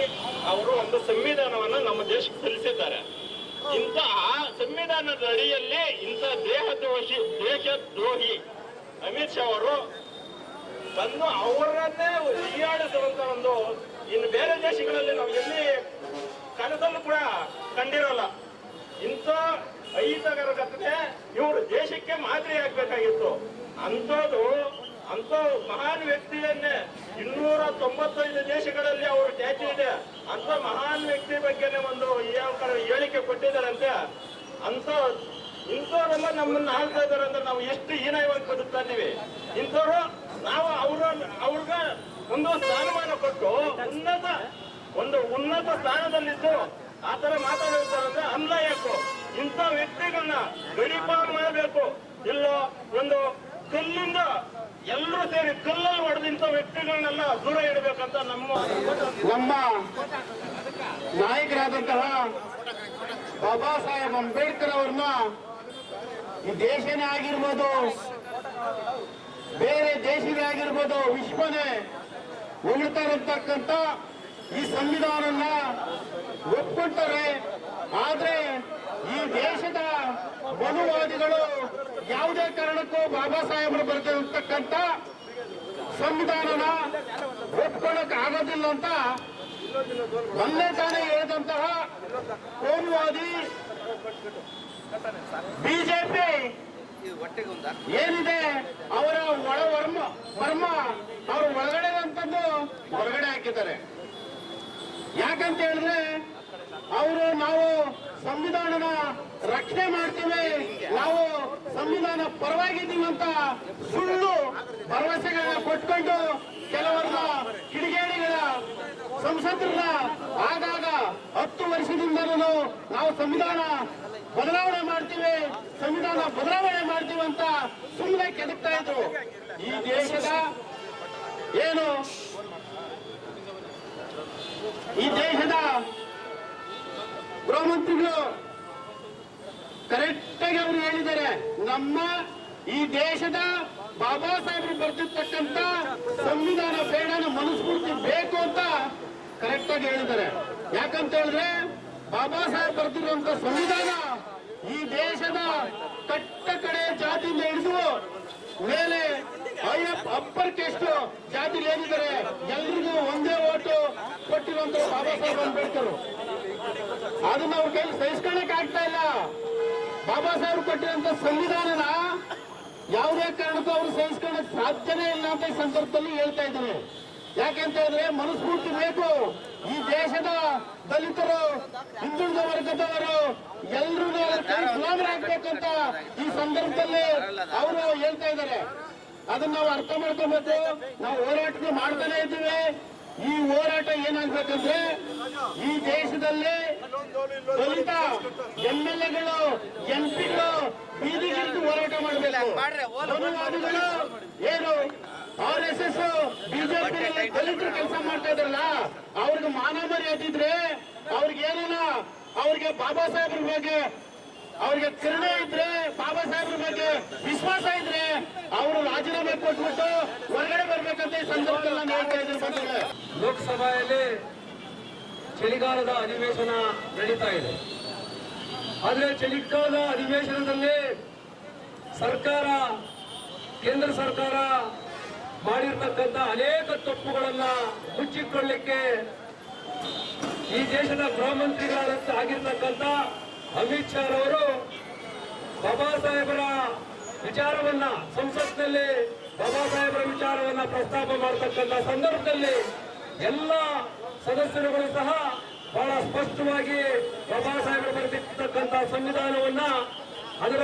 ಅವರು ಒಂದು ಸಂವಿಧಾನವನ್ನ ನಮ್ಮ ದೇಶಕ್ಕೆ ಕಲಿಸಿದ್ದಾರೆ ಇಂಥ ಆ ಸಂವಿಧಾನದ ಅಡಿಯಲ್ಲಿ ಇಂಥ ದೇಹದ್ರೋಹಿ ದೇಶದ್ರೋಹಿ ಅಮಿತ್ ಶಾ ಅವರು ತನ್ನ ಅವರನ್ನೇ ಹೀಯಾಡಿಸುವಂತ ಒಂದು ಇನ್ನು ಬೇರೆ ದೇಶಗಳಲ್ಲಿ ನಾವು ಎಲ್ಲಿ ಕನಸಲ್ಲೂ ಕೂಡ ಕಂಡಿರಲ್ಲ. ಇಂಥ ಅಹಿತಕರ ಕತ್ತದೆ ಇವರು ದೇಶಕ್ಕೆ ಮಾದರಿ ಆಗ್ಬೇಕಾಗಿತ್ತು. ಅಂಥದ್ದು ಅಂತ ಮಹಾನ್ ವ್ಯಕ್ತಿಯನ್ನೇ ಇನ್ನೂರ ತೊಂಬತ್ತೈದು ದೇಶಗಳಲ್ಲಿ ಅವರು ಟ್ಯಾಚು ಇದೆ. ಅಂತ ಮಹಾನ್ ವ್ಯಕ್ತಿ ಬಗ್ಗೆನೇ ಒಂದು ಹೇಳಿಕೆ ಕೊಟ್ಟಿದ್ದಾರಂತೆ. ಅಂತ ಇಂಥವರೆಲ್ಲ ನಮ್ಮನ್ನ ಆಳ್ತಾ ಇದಾರೆ ಅಂತ ನಾವು ಎಷ್ಟು ಹೀನಾಯವಾಗಿ ಬದುಕ್ತಾ ಇದೀವಿ ಇಂಥವ್ರು, ನಾವು ಅವ್ರ, ಅವ್ರಿಗ ಒಂದು ಸ್ಥಾನಮಾನ ಕೊಟ್ಟು ಉನ್ನತ, ಒಂದು ಉನ್ನತ ಸ್ಥಾನದಲ್ಲಿದ್ದು ಆ ತರ ಮಾತಾಡಿರ್ತಾರಂದ್ರೆ ಅನ್ಲಾಯಕು ಇಂಥ ವ್ಯಕ್ತಿಗಳನ್ನ ಗಡಿಪಾರು ಮಾಡಬೇಕು. ಇಲ್ಲ, ಒಂದು ಕಲ್ಲಿಂದ ಎಲ್ಲರೂ ಸೇರಿ ಕಲ್ಲಲ್ಲಿ ಹೊಡೆದ ಇಂಥ ವ್ಯಕ್ತಿಗಳನ್ನೆಲ್ಲ ದೂರ ಇಡಬೇಕಂತ ನಮ್ಮ ನಮ್ಮ ನಾಯಕರಾದಂತಹ ಬಾಬಾ ಸಾಹೇಬ್ ಅಂಬೇಡ್ಕರ್ ಅವ್ರನ್ನ ಈ ದೇಶನೇ ಆಗಿರ್ಬೋದು, ಬೇರೆ ದೇಶವೇ ಆಗಿರ್ಬೋದು ವಿಶ್ವನೇ ಹೊಗಳ್ತಾ ಇರತಕ್ಕಂತ ಈ ಸಂವಿಧಾನನ ಒಪ್ಕೊಳ್ತಾರೆ ಆದ್ರೆ ಈ ದೇಶದ ಮನುವಾದಿಗಳು ಯಾವುದೇ ಕಾರಣಕ್ಕೂ ಬಾಬಾ ಸಾಹೇಬರು ಬರೆದಿರ್ತಕ್ಕಂಥ ಸಂವಿಧಾನನ ಒಪ್ಕೊಳ್ಳಕ್ ಆಗೋದಿಲ್ಲ ಅಂತ ಮೊನ್ನೆ ತಾನೇ ಹೇಳಿದಂತಹ ಕೋಮುವಾದಿ ಬಿಜೆಪಿ ಏನಿದೆ, ಅವರ ಒಳ ವರ್ಮ ವರ್ಮ ಅವರು ಒಳಗಡೆ ಅಂತಂದು ಹೊರಗಡೆ ಹಾಕಿದ್ದಾರೆ. ಯಾಕಂತ ಹೇಳಿದ್ರೆ ಅವರು ನಾವು ಸಂವಿಧಾನನ ರಕ್ಷಣೆ ಮಾಡ್ತೀವಿ, ನಾವು ಸಂವಿಧಾನ ಪರವಾಗಿದ್ದೀವಿ ಅಂತ ಸುಳ್ಳು ಭರವಸೆಗಳನ್ನ ಕೊಟ್ಕೊಂಡು ಕೆಲವರನ್ನ ಕಿಡಿಗೇಡಿಗಳ ಸಂಸದರನ್ನ ಆಗಾಗ ಹತ್ತು ವರ್ಷದಿಂದಲೂ ನಾವು ಸಂವಿಧಾನ ಬದಲಾವಣೆ ಮಾಡ್ತೀವಿ, ಸಂವಿಧಾನ ಬದಲಾವಣೆ ಮಾಡ್ತೀವಿ ಅಂತ ಸುಮ್ಮನೆ ಕೆದಕ್ತಾ ಇದ್ರು. ಈ ದೇಶದ ಏನು ಈ ದೇಶದ ಗೃಹ ಮಂತ್ರಿಗಳು ಕರೆಕ್ಟ್ ಆಗಿ ಅವರು ಹೇಳಿದ್ದಾರೆ, ನಮ್ಮ ಈ ದೇಶದ ಬಾಬಾ ಸಾಹೇಬರು ಬರ್ತಿರ್ತಕ್ಕಂತ ಸಂವಿಧಾನ ಬೇಡ ಮನಸ್ಫೂರ್ತಿ ಬೇಕು ಅಂತ ಕರೆಕ್ಟ್ ಆಗಿ ಹೇಳಿದ್ದಾರೆ. ಯಾಕಂತ ಹೇಳಿದ್ರೆ ಬಾಬಾ ಸಾಹೇಬ್ ಬರ್ತಿರುವಂತ ಸಂವಿಧಾನ ಈ ದೇಶದ ಕಟ್ಟ ಕಡೆ ಜಾತಿಯಿಂದ ಹಿಡಿದು ಮೇಲೆ ಅಪ್ಪರ್ ಕೆಸ್ಟ್ ಜಾತಿ ಏನಿದ್ದಾರೆ ಎಲ್ರಿಗೂ ಒಂದೇ ಓಟು ಕೊಟ್ಟಿರುವಂತ ಬಾಬಾ ಸಾಹೇಬ್ ಅಂಬೇಡ್ಕರ್. ಅದನ್ನ ಅವ್ರ ಕೈಲಿ ಸಹಿಸ್ಕೊಳಕ್ ಆಗ್ತಾ ಇಲ್ಲ. ಬಾಬಾ ಸಾಹೇಬ್ ಕೊಟ್ಟಿರುವಂತ ಸಂವಿಧಾನನ ಯಾವುದೇ ಕಾರಣಕ್ಕೂ ಅವರು ಸಹಿಸ್ಕೊಳಕ್ ಸಾಧ್ಯನೇ ಇಲ್ಲ ಅಂತ ಈ ಸಂದರ್ಭದಲ್ಲಿ ಹೇಳ್ತಾ ಇದ್ದಾರೆ ಯಾಕೆಂತ ಹೇಳಿದ್ರೆ ಮನಸ್ಫೂರ್ತಿ ಬೇಕು. ಈ ದೇಶದ ದಲಿತರು, ಹಿಂದುಳಿದ ವರ್ಗದವರು ಎಲ್ರೂ ಗುಲಾಮರಾಗ್ಬೇಕಂತ ಈ ಸಂದರ್ಭದಲ್ಲಿ ಅವರು ಹೇಳ್ತಾ ಇದ್ದಾರೆ. ಅದನ್ನ ನಾವು ಅರ್ಥ ಮಾಡ್ಕೋಬೇಕು. ನಾವು ಹೋರಾಟ ಮಾಡ್ತಾನೆ ಇದ್ದೀವಿ. ಈ ಹೋರಾಟ ಏನಾಗ್ಬೇಕಂದ್ರೆ ಈ ದೇಶದಲ್ಲಿ ದಲಿತ ಎಂ ಎಲ್ ಎಗಳು ಎಂ ಪಿಗಳು ಬೀದಿಗಿಳಿದು ಹೋರಾಟ ಮಾಡಬೇಕು. ಮನುವಾದಿಗಳು ಏನು ಆರ್ ಎಸ್ ಎಸ್ ಬಿಜೆಪಿ ದಲಿತರು ಕೆಲಸ ಮಾಡ್ತಾ ಇದ್ರಲ್ಲ ಅವ್ರಿಗೆ ಮಾನ ಮರ್ಯಾದಿದ್ರೆ ಅವ್ರಿಗೆ ಏನಾನ ಅವ್ರಿಗೆ ಬಾಬಾ ಸಾಹೇಬ್ರ ಬಗ್ಗೆ ಅವ್ರಿಗೆ ಕರುಣೆ ಇದ್ರೆ, ಬಾಬಾ ಸಾಹೇಬ್ರ ಬಗ್ಗೆ ವಿಶ್ವಾಸ ಇದ್ರೆ ಅವರು ರಾಜೀನಾಮೆ ಕೊಟ್ಬಿಟ್ಟು ಹೊರಗಡೆ ಬರ್ಬೇಕಂತ ಈ ಸಂದರ್ಭದಲ್ಲಿ ನಾನು ಹೇಳ್ತಾ ಇದ್ದೀನಿ. ಲೋಕಸಭೆಯಲ್ಲಿ ಚಳಿಗಾಲದ ಅಧಿವೇಶನ ನಡೀತಾ ಇದೆ ಆದರೆ ಚಳಿಗಾಲದ ಅಧಿವೇಶನದಲ್ಲಿ ಸರ್ಕಾರ, ಕೇಂದ್ರ ಸರ್ಕಾರ ಮಾಡಿರ್ತಕ್ಕಂಥ ಅನೇಕ ತಪ್ಪುಗಳನ್ನ ಮುಚ್ಚಿಕೊಳ್ಳಿಕ್ಕೆ ಈ ದೇಶದ ಗೃಹ ಮಂತ್ರಿಗಳಾದಂತ ಆಗಿರ್ತಕ್ಕಂಥ ಅಮಿತ್ ಶಾ ಅವರು ಬಾಬಾ ಸಾಹೇಬರ ವಿಚಾರವನ್ನ ಸಂಸತ್ನಲ್ಲಿ ಬಾಬಾ ಸಾಹೇಬರ ವಿಚಾರವನ್ನ ಪ್ರಸ್ತಾಪ ಮಾಡತಕ್ಕಂತ ಸಂದರ್ಭದಲ್ಲಿ ಎಲ್ಲ ಸದಸ್ಯರುಗಳು ಸಹ ಬಹಳ ಸ್ಪಷ್ಟವಾಗಿ ಬಾಬಾ ಸಾಹೇಬರು ಬರೆದಿರ್ತಕ್ಕಂಥ ಸಂವಿಧಾನವನ್ನ ಅದರ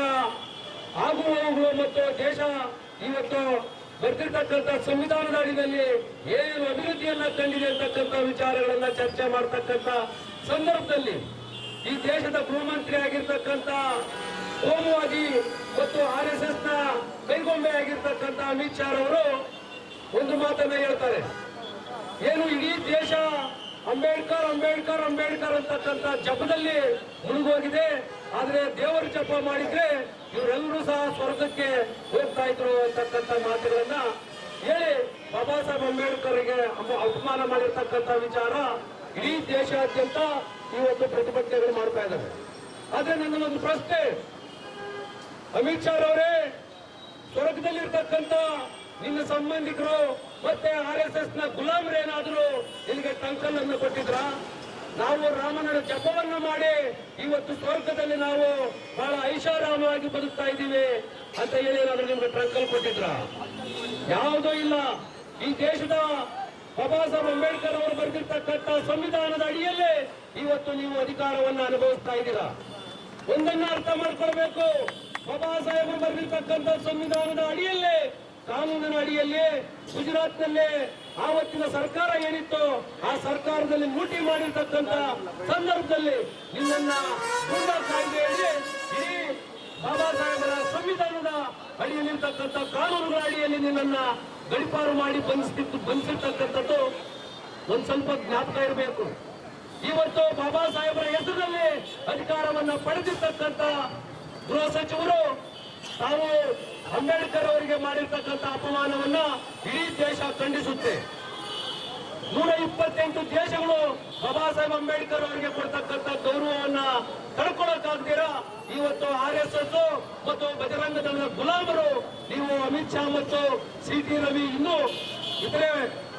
ಆಗುವವುಗಳು ಮತ್ತು ದೇಶ ಇವತ್ತು ಬರ್ತಿರ್ತಕ್ಕಂಥ ಸಂವಿಧಾನದ ಅಡಿಯಲ್ಲಿ ಏನೇನು ಅಭಿವೃದ್ಧಿಯನ್ನ ಕಂಡಿದೆ ಅಂತಕ್ಕಂಥ ವಿಚಾರಗಳನ್ನ ಚರ್ಚೆ ಮಾಡತಕ್ಕಂಥ ಸಂದರ್ಭದಲ್ಲಿ ಈ ದೇಶದ ಗೃಹಮಂತ್ರಿ ಆಗಿರ್ತಕ್ಕಂಥ, ಕೋಮುವಾದಿ ಮತ್ತು ಆರ್ ಎಸ್ ಎಸ್ನ ಕೈಗೊಂಬೆ ಆಗಿರ್ತಕ್ಕಂಥ ಅಮಿತ್ ಶಾ ಅವರು ಒಂದು ಮಾತನ್ನ ಹೇಳ್ತಾರೆ. ಏನು ಇಡೀ ದೇಶ ಅಂಬೇಡ್ಕರ್ ಅಂಬೇಡ್ಕರ್ ಅಂಬೇಡ್ಕರ್ ಅಂತಕ್ಕಂಥ ಜಪದಲ್ಲಿ ಮುಳುಗೋಗಿದೆ. ಆದ್ರೆ ದೇವರ ಜಪ ಮಾಡಿದ್ರೆ ಇವರೆಲ್ಲರೂ ಸಹ ಸ್ವರ್ಗಕ್ಕೆ ಹೋಗ್ತಾ ಇದ್ರು ಅಂತಕ್ಕಂಥ ಮಾತುಗಳನ್ನ ಹೇಳಿ ಬಾಬಾ ಸಾಹೇಬ್ ಅಂಬೇಡ್ಕರ್ಗೆ ಅಪ- ಅಪಮಾನ ಮಾಡಿರ್ತಕ್ಕಂಥ ವಿಚಾರ ಇಡೀ ದೇಶಾದ್ಯಂತ ಇವತ್ತು ಪ್ರತಿಭಟನೆಗಳು ಮಾಡ್ತಾ ಇದ್ದಾರೆ ಆದ್ರೆ ನನ್ನ ಒಂದು ಪ್ರಶ್ನೆ, ಅಮಿತ್ ಶಾ ಅವರೇ ಸ್ವರ್ಗದಲ್ಲಿರ್ತಕ್ಕಂಥ ನಿನ್ನ ಸಂಬಂಧಿಕರು ಮತ್ತೆ ಆರ್ ಎಸ್ ಎಸ್ನ ಗುಲಾಮರೇನಾದ್ರೂ ನಿನಗೆ ಟಂಕಲ್ ಅನ್ನು ಕೊಟ್ಟಿದ್ರ? ನಾವು ರಾಮನ ಜಪವನ್ನು ಮಾಡಿ ಇವತ್ತು ಸ್ವರ್ಗದಲ್ಲಿ ನಾವು ಬಹಳ ಐಷಾರಾಮವಾಗಿ ಬದುಕ್ತಾ ಇದ್ದೀವಿ ಅಂತ ಹೇಳಿ ಏನಾದ್ರೂ ನಿಮ್ಗೆ ಟಂಕಲ್ ಕೊಟ್ಟಿದ್ರ? ಯಾವುದೂ ಇಲ್ಲ. ಈ ದೇಶದ ಬಾಬಾ ಸಾಹೇಬ್ ಅಂಬೇಡ್ಕರ್ ಅವರು ಬರೆದಿರ್ತಕ್ಕಂಥ ಸಂವಿಧಾನದ ಅಡಿಯಲ್ಲೇ ಇವತ್ತು ನೀವು ಅಧಿಕಾರವನ್ನು ಅನುಭವಿಸ್ತಾ ಇದ್ದೀರಾ? ಒಂದನ್ನ ಅರ್ಥ ಮಾಡ್ಕೊಳ್ಬೇಕು. ಬಾಬಾ ಸಾಹೇಬರು ಬರೆದಿರ್ತಕ್ಕಂಥ ಸಂವಿಧಾನದ ಅಡಿಯಲ್ಲೇ, ಕಾನೂನಿನ ಅಡಿಯಲ್ಲಿ, ಗುಜರಾತ್ನಲ್ಲೇ ಆವತ್ತಿನ ಸರ್ಕಾರ ಏನಿತ್ತು ಆ ಸರ್ಕಾರದಲ್ಲಿ ಲೂಟಿ ಮಾಡಿರ್ತಕ್ಕಂಥ ಸಂದರ್ಭದಲ್ಲಿ ನಿನ್ನ ಕಾಯ್ದೆಯಲ್ಲಿ ಇಡೀ ಬಾಬಾ ಸಾಹೇಬರ ಸಂವಿಧಾನದ ಅಡಿಯಲ್ಲಿರ್ತಕ್ಕಂಥ ಕಾನೂನುಗಳ ಅಡಿಯಲ್ಲಿ ನಿನ್ನನ್ನ ಗಡಿಪಾರು ಮಾಡಿ ಬಂಧಿಸ್ತಿತ್ತು ಬಂಧಿಸಿರ್ತಕ್ಕಂಥದ್ದು ಒಂದ್ ಸ್ವಲ್ಪ ಜ್ಞಾಪಕ ಇರಬೇಕು. ಇವತ್ತು ಬಾಬಾ ಸಾಹೇಬರ ಹೆಸರಿನಲ್ಲಿ ಅಧಿಕಾರವನ್ನ ಪಡೆದಿರ್ತಕ್ಕಂಥ ಗೃಹ ಸಚಿವರು ತಾವು ಅಂಬೇಡ್ಕರ್ ಅವರಿಗೆ ಮಾಡಿರ್ತಕ್ಕಂಥ ಅಪಮಾನವನ್ನ ಇಡೀ ದೇಶ ಖಂಡಿಸುತ್ತೆ. ನೂರ ಇಪ್ಪತ್ತೆಂಟು ದೇಶಗಳು ಬಾಬಾ ಸಾಹೇಬ್ ಅಂಬೇಡ್ಕರ್ ಅವರಿಗೆ ಕೊಡ್ತಕ್ಕಂಥ ಗೌರವವನ್ನ ತಡ್ಕೊಳಕ್ಕಾಗ್ದಿರ? ಇವತ್ತು ಆರ್ ಎಸ್ ಎಸ್ ಮತ್ತು ಬಜರಂಗ ದಳದ ಗುಲಾಮರು, ನೀವು ಅಮಿತ್ ಶಾ ಮತ್ತು ಸಿ ಟಿ ರವಿ ಇನ್ನೂ ಇತರೆ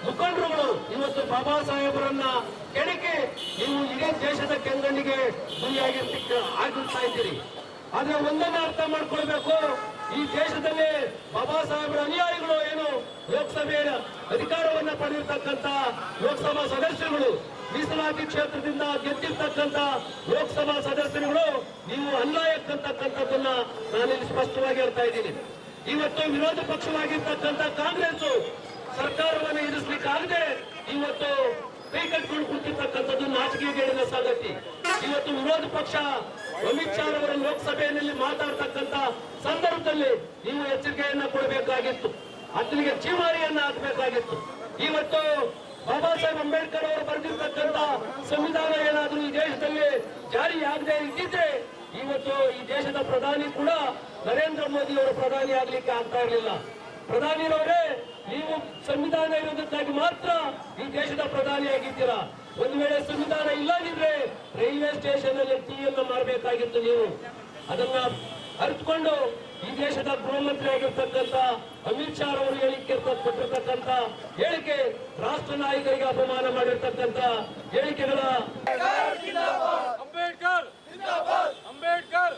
ಮುಖಂಡರುಗಳು ಇವತ್ತು ಬಾಬಾ ಸಾಹೇಬರನ್ನ ಕೆಣಕಿ ನೀವು ಇಡೀ ದೇಶದ ಕೆಂಗಣ್ಣಿಗೆ ಗುರಿಯಾಗಿರ್ತಿ ಆಗಿರ್ತಾ ಇದ್ದೀರಿ. ಆದ್ರೆ ಒಂದನ್ನ ಅರ್ಥ ಮಾಡ್ಕೊಳ್ಬೇಕು. ಈ ದೇಶದಲ್ಲಿ ಬಾಬಾ ಸಾಹೇಬರ ಅನುಯಾಯಿಗಳು ಏನು ಲೋಕಸಭೆಯ ಅಧಿಕಾರವನ್ನ ಪಡೆದಿರ್ತಕ್ಕಂಥ ಲೋಕಸಭಾ ಸದಸ್ಯರುಗಳು, ಮೀಸಲಾತಿ ಕ್ಷೇತ್ರದಿಂದ ಗೆದ್ದಿರ್ತಕ್ಕಂಥ ಲೋಕಸಭಾ ಸದಸ್ಯರುಗಳು, ನೀವು ಅಲ್ಲ ಅಂತಕ್ಕಂಥದ್ದನ್ನ ನಾನಿಲ್ಲಿ ಸ್ಪಷ್ಟವಾಗಿ ಹೇಳ್ತಾ ಇದ್ದೀನಿ. ಇವತ್ತು ವಿರೋಧ ಪಕ್ಷವಾಗಿರ್ತಕ್ಕಂಥ ಕಾಂಗ್ರೆಸ್ ಸರ್ಕಾರವನ್ನು ಇರಿಸಲಿಕ್ಕಾಗದೆ ಇವತ್ತು ಕೈ ಕಟ್ಕೊಂಡು ಕೂತಿರ್ತಕ್ಕಂಥದ್ದು ನಾಚಿಕೆಗೇಡಿನ ಸಂಗತಿ. ಇವತ್ತು ವಿರೋಧ ಪಕ್ಷ ಅಮಿತ್ ಶಾ ಅವರ ಲೋಕಸಭೆಯಲ್ಲಿ ಮಾತಾಡ್ತಕ್ಕಂತ ಸಂದರ್ಭದಲ್ಲಿ ನೀವು ಎಚ್ಚರಿಕೆಯನ್ನ ಕೊಡಬೇಕಾಗಿತ್ತು. ಅತನಿಗೆ ಚೀಮಾರಿಯನ್ನ ಹಾಕಬೇಕಾಗಿತ್ತು. ಇವತ್ತು ಬಾಬಾ ಸಾಹೇಬ್ ಅಂಬೇಡ್ಕರ್ ಅವರು ಬರೆದಿರ್ತಕ್ಕಂತ ಸಂವಿಧಾನ ಏನಾದರೂ ಈ ದೇಶದಲ್ಲಿ ಜಾರಿಯಾಗದೆ ಇದ್ದಿದ್ರೆ ಇವತ್ತು ಈ ದೇಶದ ಪ್ರಧಾನಿ ಕೂಡ ನರೇಂದ್ರ ಮೋದಿ ಅವರು ಪ್ರಧಾನಿ ಆಗ್ಲಿಕ್ಕೆ ಆಗ್ತಾ ಇರಲಿಲ್ಲ. ಪ್ರಧಾನಿರವರೇ ನೀವು ಸಂವಿಧಾನ ಇರೋದಕ್ಕಾಗಿ ಮಾತ್ರ ಈ ದೇಶದ ಪ್ರಧಾನಿಯಾಗಿದ್ದೀರಾ ಒಂದು ವೇಳೆ ಸಂವಿಧಾನ ಇಲ್ಲದಿದ್ರೆ ರೈಲ್ವೆ ಸ್ಟೇಷನ್ ಅಲ್ಲಿ ಟೀಯನ್ನು ಮಾಡಬೇಕಾಗಿತ್ತು ನೀವು. ಅದನ್ನ ಅರಿತುಕೊಂಡು ಈ ದೇಶದ ಗೃಹ ಮಂತ್ರಿ ಆಗಿರ್ತಕ್ಕಂಥ ಅಮಿತ್ ಶಾ ಅವರು ಹೇಳಿಕೆ ಕೊಟ್ಟಿರ್ತಕ್ಕಂಥ ಹೇಳಿಕೆ ರಾಷ್ಟ್ರ ನಾಯಕರಿಗೆ ಅಪಮಾನ ಮಾಡಿರ್ತಕ್ಕಂಥ ಹೇಳಿಕೆಗಳ ಅಂಬೇಡ್ಕರ್! ಅಂಬೇಡ್ಕರ್! ಅಂಬೇಡ್ಕರ್!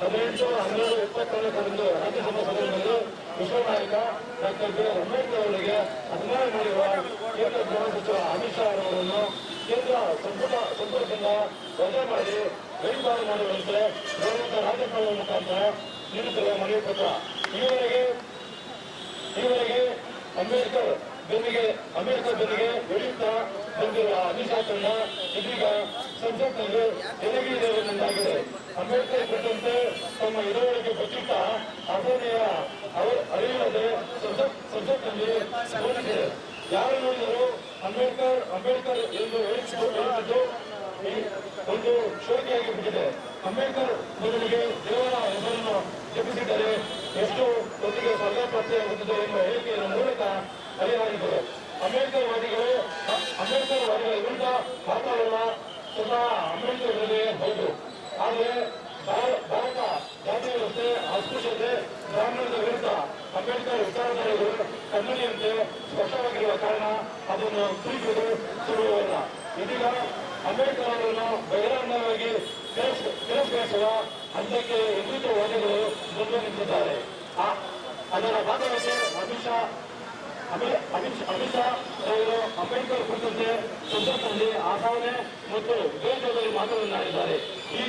ಹದಿನೆಂಟು ಹನ್ನೆರಡು ಇಪ್ಪತ್ನಾಲ್ಕರಂದು ರಾಜ್ಯಸಭಾ ಸದನದಲ್ಲಿ ವಿಶ್ವ ನಾಯಕ ಡಾಕ್ಟರ್ ಬಿ ಅಂಬೇಡ್ಕರ್ ಅವರಿಗೆ ಅಭಿಮಾನ ಮಾಡಿರುವ ಕೇಂದ್ರ ಗೃಹ ಸಚಿವ ಅಮಿತ್ ಶಾ ಅವರನ್ನು ಕೇಂದ್ರ ಸಂಪುಟ ಸಂಪುಟದಿಂದ ವಜಾ ಮಾಡಿ ಗಡಿಪಾರು ಮಾಡುವಂತೆ ಗೌರವಿತ ರಾಜ್ಯಪಾಲರ ಮುಖಾಂತರ ನೀಡುತ್ತಿರುವ ಮನವಿ ಪತ್ರ ಈವರೆಗೆ ಈವರೆಗೆ ಅಂಬೇಡ್ಕರ್ ಬೆನ್ನಿಗೆ ಅಂಬೇಡ್ಕರ್ ಬೆನ್ನಿಗೆ ಬೆಳೆಯುತ್ತಾ ಬಂದಿರುವ ಅಭಿಷಾಕರಣ ಇದೀಗ ಸಂಸತ್ನಲ್ಲಿ ಎಲಗಿರುವುದಾಗಿದೆ ಅಂಬೇಡ್ಕರ್ ಕುರಿತಂತೆ ತಮ್ಮ ಇರುವಳಿಗೆ ಬಚ್ಚಿಟ್ಟ ಅಸಹನೆಯ ಅರಿವಿಲ್ಲದೆ ಸಂಸತ್ ಸಂಸತ್ನಲ್ಲಿ ಘೋಷಿಸಿದೆ ಯಾರು ನೋಡಿದರೂ ಅಂಬೇಡ್ಕರ್ ಅಂಬೇಡ್ಕರ್ ಎಂದು ಈ ಒಂದು ಶೋಕಿಯಾಗಿ ಬಿಟ್ಟಿದೆ. ಅಂಬೇಡ್ಕರ್ ಬದಲಿಗೆ ದೇವರ ಹೆಸರನ್ನು ಜಪಿಸಿದರೆ ಎಷ್ಟು ಒಂದಿಗೆ ಸ್ವರ್ಗ ಎಂಬ ಹೇಳಿಕೆಯ ಮೂಲಕ ಅರಿವಾಗಿದೆ. ಅಂಬೇಡ್ಕರ್ ವಾದಿಗಳು ಅಂಬೇಡ್ಕರ್ ವಾದಿಗಳ ವಿರುದ್ಧ ಮಾತಾಡುವ ಸ್ವತಃ ಅಂಬೇಡ್ಕರ್ ಹೌದು. ಭಾರ- ಭಾರತ ಜಾತಿ ವ್ಯವಸ್ಥೆ ಅಸ್ಪೃಶ್ಯತೆ ಬ್ರಾಹ್ಮಣದ ವಿರುದ್ಧ ಅಂಬೇಡ್ಕರ್ ವಿಚಾರಧಾರೆಗಳು ಕನ್ನಡಿಯಂತೆ ಸ್ಪಷ್ಟವಾಗಿರುವ ಕಾರಣ ಅದನ್ನು ತಿಳಿಸುವುದು ಸುಲಭವಲ್ಲ ಇದೀಗ ಅಂಬೇಡ್ಕರ್ ಅವರನ್ನು ಬಹಿರಂಗವಾಗಿ ತಿರಸ್ಕ- ತಿರಸ್ಕರಿಸುವ ಹಂತಕ್ಕೆ ಹಿಂದುತ್ವವಾದಿಗಳು ಮುಂದೆ ನಿಂತಿದ್ದಾರೆ. ಅದರ ಭಾಗವಾಗಿ ಅಮಿತ್ ಶಾ ಅಮಿತ್ ಅಮಿತ್ ಶಾ ಅವರು ಅಂಬೇಡ್ಕರ್ ಕುರಿತಂತೆ ಸಂಸತ್ನಲ್ಲಿ ಆಸಾನೆ ಮತ್ತು ವಿದೇಶದಲ್ಲಿ ಮಾತನಾಡಿದ್ದಾರೆ ಈ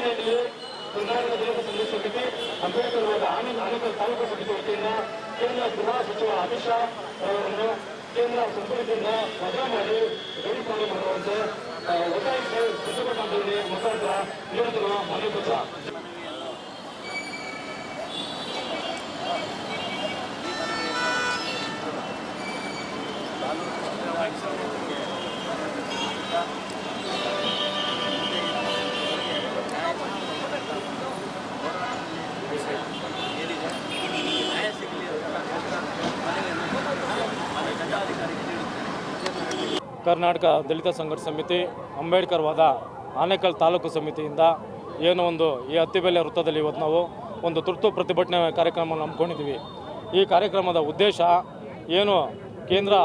ಸಂಘ ಸಮಿತಿ ಅಂಬೇಡ್ಕರ್ ಅವರ ಆನಂದ್ ತಾಲೂಕು ಸಮಿತಿ ವತಿಯಿಂದ ಕೇಂದ್ರ ಗೃಹ ಸಚಿವ ಕೇಂದ್ರ ಸಂಪುಟದಿಂದ ವಜಾ ಮಾಡಿ ಗಡಿಪಾರು ಮಾಡುವಂತೆ ಒತ್ತಾಯಿಸಿ ಮುಖಾಂತರ ನೀಡುತ್ತಿರುವ ಮನೆ ಕರ್ನಾಟಕ ದಲಿತ ಸಂಘರ್ಷ ಸಮಿತಿ, ಅಂಬೇಡ್ಕರ್ ವಾದ ಆನೇಕಲ್ ತಾಲೂಕು ಸಮಿತಿಯಿಂದ ಏನು ಒಂದು ಈ ಅತ್ತಿಬೆಲೆ ವೃತ್ತದಲ್ಲಿ ಇವತ್ತು ನಾವು ಒಂದು ತುರ್ತು ಪ್ರತಿಭಟನೆ ಕಾರ್ಯಕ್ರಮವನ್ನು ಹಮ್ಮಿಕೊಂಡಿದ್ದೀವಿ. ಈ ಕಾರ್ಯಕ್ರಮದ ಉದ್ದೇಶ ಏನು? ಕೇಂದ್ರ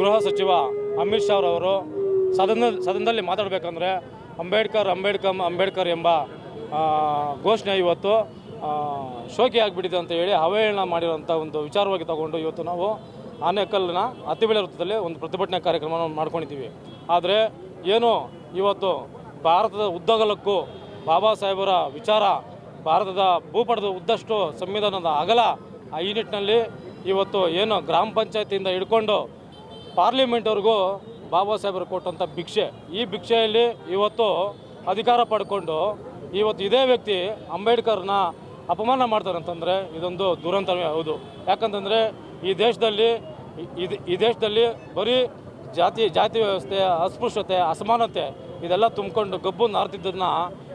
ಗೃಹ ಸಚಿವ ಅಮಿತ್ ಶಾ ಅವರು ಸದನ, ಸದನದಲ್ಲಿ ಮಾತಾಡಬೇಕಂದ್ರೆ ಅಂಬೇಡ್ಕರ್ ಅಂಬೇಡ್ಕರ್ ಅಂಬೇಡ್ಕರ್ ಎಂಬ ಘೋಷಣೆ ಇವತ್ತು ಶೋಕಿ ಆಗಿಬಿಟ್ಟಿದೆ ಅಂತ ಹೇಳಿ ಅವಹೇಳನ ಮಾಡಿರೋಂಥ ಒಂದು ವಿಚಾರವಾಗಿ ತಗೊಂಡು ಇವತ್ತು ನಾವು ಆನೇಕಲ್ನ ಅತಿಬೆಳೆ ವೃತ್ತದಲ್ಲಿ ಒಂದು ಪ್ರತಿಭಟನೆ ಕಾರ್ಯಕ್ರಮವನ್ನು ಮಾಡ್ಕೊಂಡಿದ್ದೀವಿ. ಆದರೆ ಏನು ಇವತ್ತು ಭಾರತದ ಉದ್ದಗಲಕ್ಕೂ ಬಾಬಾ ಸಾಹೇಬರ ವಿಚಾರ, ಭಾರತದ ಭೂಪಟದ ಉದ್ದಷ್ಟು ಸಂವಿಧಾನದ ಅಗಲ ಆ ಈ ನಿಟ್ಟಿನಲ್ಲಿ ಇವತ್ತು ಏನು ಗ್ರಾಮ ಪಂಚಾಯತಿಯಿಂದ ಹಿಡ್ಕೊಂಡು ಪಾರ್ಲಿಮೆಂಟ್ವರೆಗೂ ಬಾಬಾ ಸಾಹೇಬರು ಕೊಟ್ಟಂಥ ಭಿಕ್ಷೆ. ಈ ಭಿಕ್ಷೆಯಲ್ಲಿ ಇವತ್ತು ಅಧಿಕಾರ ಪಡ್ಕೊಂಡು ಇವತ್ತು ಇದೇ ವ್ಯಕ್ತಿ ಅಂಬೇಡ್ಕರ್ನ ಅಪಮಾನ ಮಾಡ್ತಾರಂತಂದರೆ ಇದೊಂದು ದುರಂತವೇ ಹೌದು. ಯಾಕಂತಂದರೆ ಈ ದೇಶದಲ್ಲಿ ಇದು ಈ- ದೇಶದಲ್ಲಿ ಬರೀ ಜಾತಿ ಜಾತಿ ವ್ಯವಸ್ಥೆ, ಅಸ್ಪೃಶ್ಯತೆ, ಅಸಮಾನತೆ ಇದೆಲ್ಲ ತುಂಬಿಕೊಂಡು ಗಬ್ಬು ನಾರ್ತಿದ್ದನ್ನು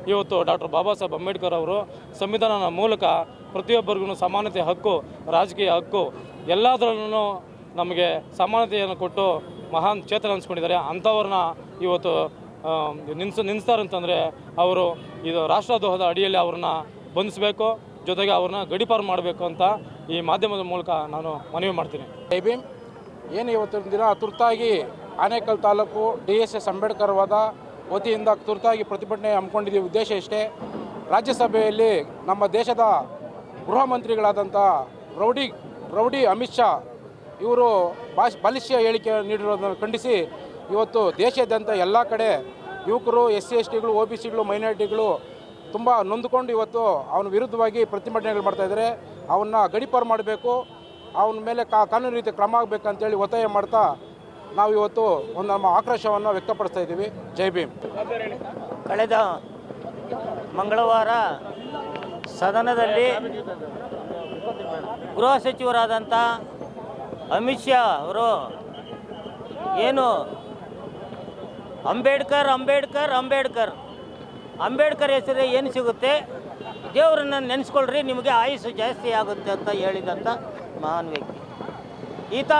ಇವತ್ತು ಡಾಕ್ಟರ್ ಬಾಬಾ ಸಾಹೇಬ್ ಅಂಬೇಡ್ಕರ್ ಅವರು ಸಂವಿಧಾನದ ಮೂಲಕ ಪ್ರತಿಯೊಬ್ಬರಿಗೂ ಸಮಾನತೆ ಹಕ್ಕು, ರಾಜಕೀಯ ಹಕ್ಕು ಎಲ್ಲದರಲ್ಲೂ ನಮಗೆ ಸಮಾನತೆಯನ್ನು ಕೊಟ್ಟು ಮಹಾನ್ ಚೇತನ ಅನ್ಸ್ಕೊಂಡಿದ್ದಾರೆ. ಅಂಥವ್ರನ್ನ ಇವತ್ತು ನಿನ್ಸ ಅಂತಂದರೆ ಅವರು ಇದು ರಾಷ್ಟ್ರದ್ರೋಹದ ಅಡಿಯಲ್ಲಿ ಅವ್ರನ್ನ ಬಂಧಿಸಬೇಕು, ಜೊತೆಗೆ ಅವ್ರನ್ನ ಗಡಿಪಾರು ಮಾಡಬೇಕು ಅಂತ ಈ ಮಾಧ್ಯಮದ ಮೂಲಕ ನಾನು ಮನವಿ ಮಾಡ್ತೀನಿ. ಐ ಭೀಮ್. ಏನು ಇವತ್ತಿನ ದಿನ? ತುರ್ತಾಗಿ Anekal taluk D S S Ambedkar ವಾದ ವತಿಯಿಂದ ತುರ್ತಾಗಿ ಪ್ರತಿಭಟನೆ ಹಮ್ಮಿಕೊಂಡಿದ್ದೀವಿ. ಉದ್ದೇಶ ಇಷ್ಟೇ, ರಾಜ್ಯಸಭೆಯಲ್ಲಿ ನಮ್ಮ ದೇಶದ ಗೃಹ ಮಂತ್ರಿಗಳಾದಂಥ ರೌಡಿ ರೌಡಿ ಅಮಿತ್ ಶಾ ಇವರು ಭಾಷ್ ಬಾಲಿಷ್ಯ ಹೇಳಿಕೆ ನೀಡಿರೋದನ್ನು ಖಂಡಿಸಿ ಇವತ್ತು ದೇಶಾದ್ಯಂತ ಎಲ್ಲ ಕಡೆ ಯುವಕರು, ಎಸ್ ಸಿ, ಎಸ್ ಟಿಗಳು ಒ ಬಿ ಸಿಗಳು ಮೈನಾರಿಟಿಗಳು ತುಂಬ ನೊಂದುಕೊಂಡು ಇವತ್ತು ಅವನ ವಿರುದ್ಧವಾಗಿ ಪ್ರತಿಭಟನೆಗಳು ಮಾಡ್ತಾಯಿದ್ದಾರೆ ಅವನ್ನ ಗಡಿಪಾರು ಮಾಡಬೇಕು. ಅವನ ಮೇಲೆ ಕಾ, ಕಾನೂನು ರೀತಿ ಕ್ರಮ ಆಗಬೇಕಂತೇಳಿ ಒತ್ತಾಯ ಮಾಡ್ತಾ ನಾವು ಇವತ್ತು ಒಂದು ನಮ್ಮ ಆಕ್ರೋಶವನ್ನು ವ್ಯಕ್ತಪಡಿಸ್ತಾ ಇದ್ದೀವಿ. ಜೈ ಭೀಮ್. ಕಳೆದ ಮಂಗಳವಾರ ಸದನದಲ್ಲಿ ಗೃಹ ಸಚಿವರಾದಂಥ ಅಮಿತ್ ಶಾ ಅವರು. ಏನು? ಅಂಬೇಡ್ಕರ್ ಅಂಬೇಡ್ಕರ್ ಅಂಬೇಡ್ಕರ್. ಅಂಬೇಡ್ಕರ್ ಹೆಸರು ಏನು ಸಿಗುತ್ತೆ? ದೇವರನ್ನ ನೆನೆಸ್ಕೊಳ್ರಿ, ನಿಮಗೆ ಆಯುಸ್ಸು ಜಾಸ್ತಿ ಆಗುತ್ತೆ ಅಂತ ಹೇಳಿದಂಥ ಮಹಾನ್ ವ್ಯಕ್ತಿ. ಈತ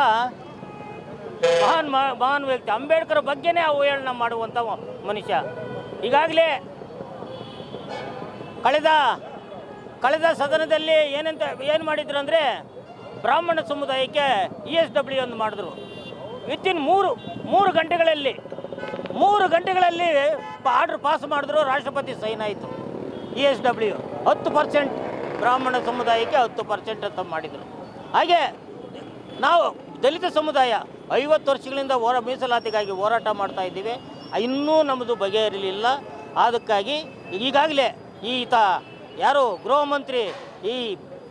ಮಹಾನ್ ಮಹಾನ್ ವ್ಯಕ್ತಿ. ಅಂಬೇಡ್ಕರ್ ಬಗ್ಗೆನೇ ಅವಹೇಳನ ಮಾಡುವಂಥ ಮನುಷ್ಯ. ಈಗಾಗಲೇ ಕಳೆದ ಕಳೆದ ಸದನದಲ್ಲಿ ಏನಂತ, ಏನು ಮಾಡಿದ್ರು ಅಂದರೆ ಬ್ರಾಹ್ಮಣ ಸಮುದಾಯಕ್ಕೆ ಇ ಎಸ್ ಡಬ್ಲ್ಯೂ ಒಂದು ಮಾಡಿದ್ರು. ವಿತಿನ್ ಮೂರು ಮೂರು ಗಂಟೆಗಳಲ್ಲಿ ಮೂರು ಗಂಟೆಗಳಲ್ಲಿ ಆರ್ಡರ್ ಪಾಸ್ ಮಾಡಿದ್ರು, ರಾಷ್ಟ್ರಪತಿ ಸೈನ್ ಆಯಿತು. ಇ ಎಸ್ ಡಬ್ಲ್ಯೂ ಹತ್ತು ಪರ್ಸೆಂಟ್ ಬ್ರಾಹ್ಮಣ ಸಮುದಾಯಕ್ಕೆ ಹತ್ತು ಪರ್ಸೆಂಟ್ ಅಂತ ಮಾಡಿದರು. ಹಾಗೆ ನಾವು ದಲಿತ ಸಮುದಾಯ ಐವತ್ತು ವರ್ಷಗಳಿಂದ ಹೋರಾ, ಮೀಸಲಾತಿಗಾಗಿ ಹೋರಾಟ ಮಾಡ್ತಾ ಇದ್ದೀವಿ. ಇನ್ನೂ ನಮ್ಮದು ಬಗೆಹರಿಲಿಲ್ಲ ಅದಕ್ಕಾಗಿ ಈಗಾಗಲೇ ಈತ ಯಾರು ಗೃಹ ಮಂತ್ರಿ, ಈ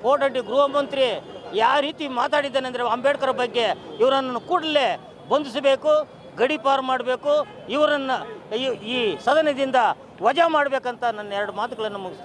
ಕೋಟಂಟಿ ಗೃಹ ಮಂತ್ರಿ ಯಾವ ರೀತಿ ಮಾತಾಡಿದ್ದಾನೆ ಅಂದರೆ ಅಂಬೇಡ್ಕರ್ ಬಗ್ಗೆ ಇವರನ್ನು ಕೂಡಲೇ ಬಂಧಿಸಬೇಕು ಗಡಿಪಾರು ಮಾಡಬೇಕು, ಇವರನ್ನು ಈ- ಸದನದಿಂದ ವಜಾ ಮಾಡಬೇಕಂತ ನನ್ನ ಎರಡು ಮಾತುಗಳನ್ನು ಮುಗಿಸ್ತೇನೆ